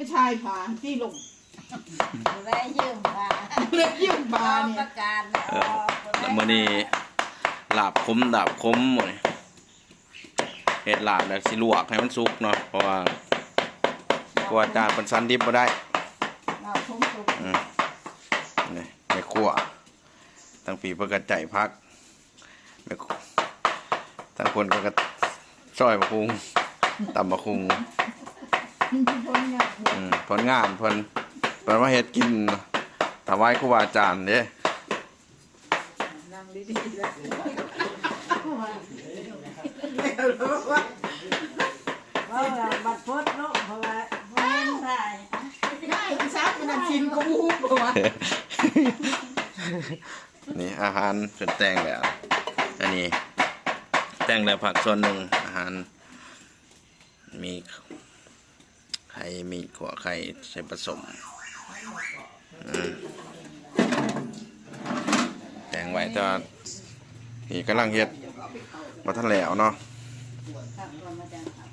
ไม่ชายผาที่ลงได้ยืมมาเลือกยืมปบาระเนี่ยกาศอเอออกแล้วมื้อนี้ลาบคมดาบคมหมดนี่เฮ็ดลาบแล้วสิลวกให้มันสุกเนาะเพราะว่ากลัวจานเป็นสันดิบบ่ได้เราทุ่มสุกอืมนี่แม่ครัวทั้งปีเพิ่นก็ใจพักแม่ครัวทั้งคนก็ก็ซอยมะคุงตำมะคุง คนเนี่ยอืมผลงานเพิ่นเพิ่นมาเฮ็ดกินถวายครูบาอาจารย์เด้ นั่งดีๆแล้วแล้วรู้ว่าเพราะว่าบัดพดเนาะเพราะว่าเพราะเห็นได้ได้ซักมันชินก็บูบวะนี่อาหารเป็นแต่งแล้วอันนี้ แต่งแล้วผักส่วนหนึ่งอาหาร มี ไข่มีขวไข่ใส่ผสมแต่งไว้ต่ว่านี่กำลังเฮ็ดมาทันแล้วเนาะครับรวมมางครับ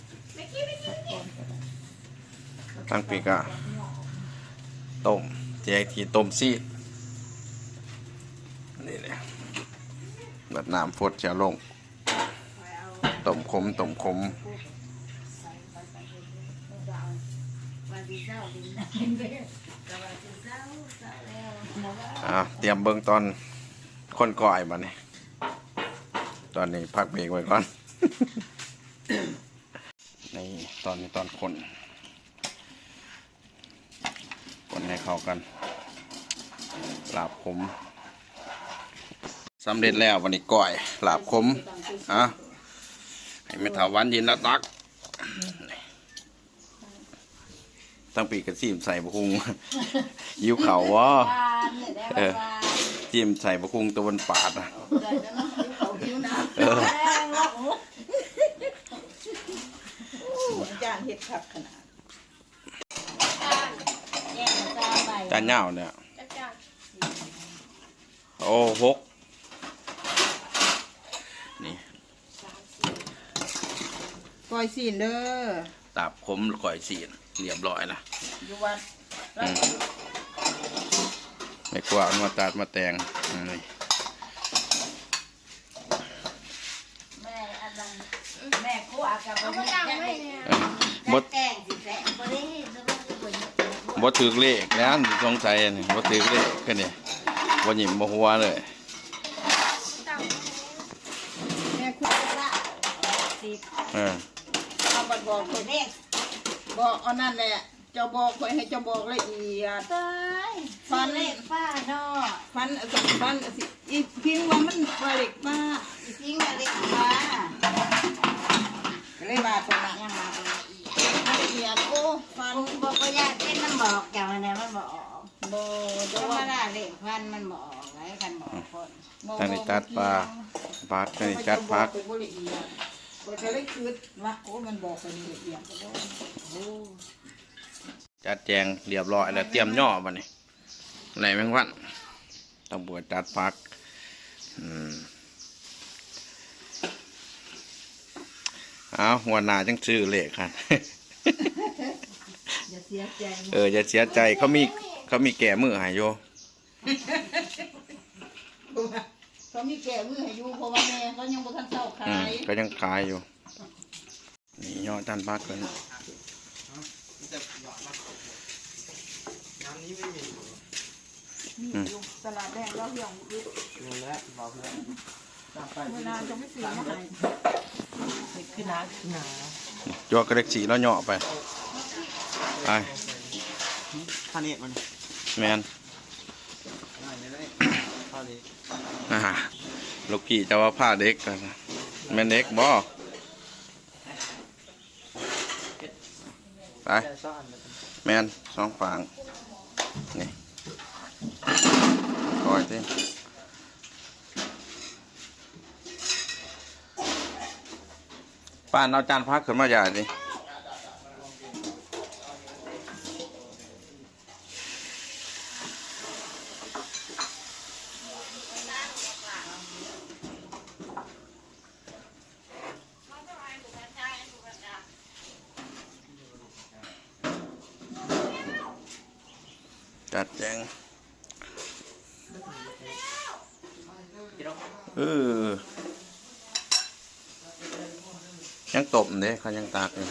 ตั้งปีกอะต้มเจ๊ทีต้มซีดนี่เลยแบบน้ำฟดจะลงต้มขมต้มขม วันที่เช้าดินได้เด้ อแต่วันที่เช้าเตรียมเบิ่งตอนคนก่อยมาเนี่ยตอนนี้พักเบรกไว้ก่อน นี่ตอนนี้ตอนคน คนให้เข้ากันลาบขมสำเร็จแล้ววันนี้ก่อยลาบขมอะให้ไม่ถาวันยินแล้วตัก ตั้งปีกระซีมใส่บุคุง ยิ้วเข่าวะบ้านเนี่ยได้เอมาอบ้านจิ้มใส่บุคุงตะวันปาดนะเกิดแล้วเนาะเขาหิวน้ำเออแรงเนาะจานเห็ดผักขนาดแย่งจานไปจานเหย้าเนี่ยโอ้หกนี่ก้อยซีนเด้อตับขมก่อยสีน เรียบร้อยละอยู่วัดอืมไม่กลัวเอามาตัดมาแต่งอืมนี่แม่อันนั้นแม่ครัวกับบ่เอาได้ตังแกค์งไว้เเนี่ยเอ้ยบดแกงสิแซ่บ่ได้จะบ่ได้บ่ได้บดถือเลขนะสงสัยนี่บดถือเลขกันนี่บดหยิบบ่หัวเลยตังค์แม่คุณละสิบเออเอาบัดบอกคนเด็ก บอกเอานั่นแหละ เจ้าบอกคอยให้เจ้าบอกละเอียด ตายฟัน เล็กป้าเนาะฟันสัฟันสิอีพิงว่ามันปลาเล็กมากอีพิงมาเล็กป้าก็เลยว่าตัวนั้นยังมาเป็นละเอียดละเอียดโอ้ฟันกูบอกว่าอยากเป็นมันบอกจังว่าเนี่ยมันบอกบ่ธตัรวรมดาเล็กฟันมันบอกไว้คันบอกคน ทางนี้จัดปลาปลาทางนี้จัดพักไปบ่ละเอียด ก็จะเลยคิดว่าโอ้มันบอกไปละเอียดก็ได้โอ้จัดแจงเรียบร้อยแล้วเตรียมย่อมานี่ไหนแมงวันต้องบวชจัดพักอืมเอาหัวหน้าจังชื่อเลขครับอย่าเสียใจเอออย่าเสียใจเขามีเขามีแก่มือใหายโย เขามีแก่มือให้อยู่เพราะว่าแม่เขายังบ่ทันเศร้าขาอืมยก็ยังขายอยู่ นี่ย่อจันพักกันอืมอยู่ตลาดแดงแล้วเหี่ยงอยู่นี่แหละบอกเลยตามไปเวลาจะไม่ซื้อมาให้ขึ้นหนาขึ้นหนาจวกกระเด็กสีแล้วย่อไปไปท่านี้มันแมนได้ไม่ได้่านี้อ่าลูกพี่จะว่าผ้าเด็กกันแม่เด็กบ่ไปแต่ซ่อนมันแมนสองฝั่งนี่คอยสิป้านเอาจานพักขึ้นมาใหญ่ดิ จัดแจงเออยังตบเด้เขายังตากอยู่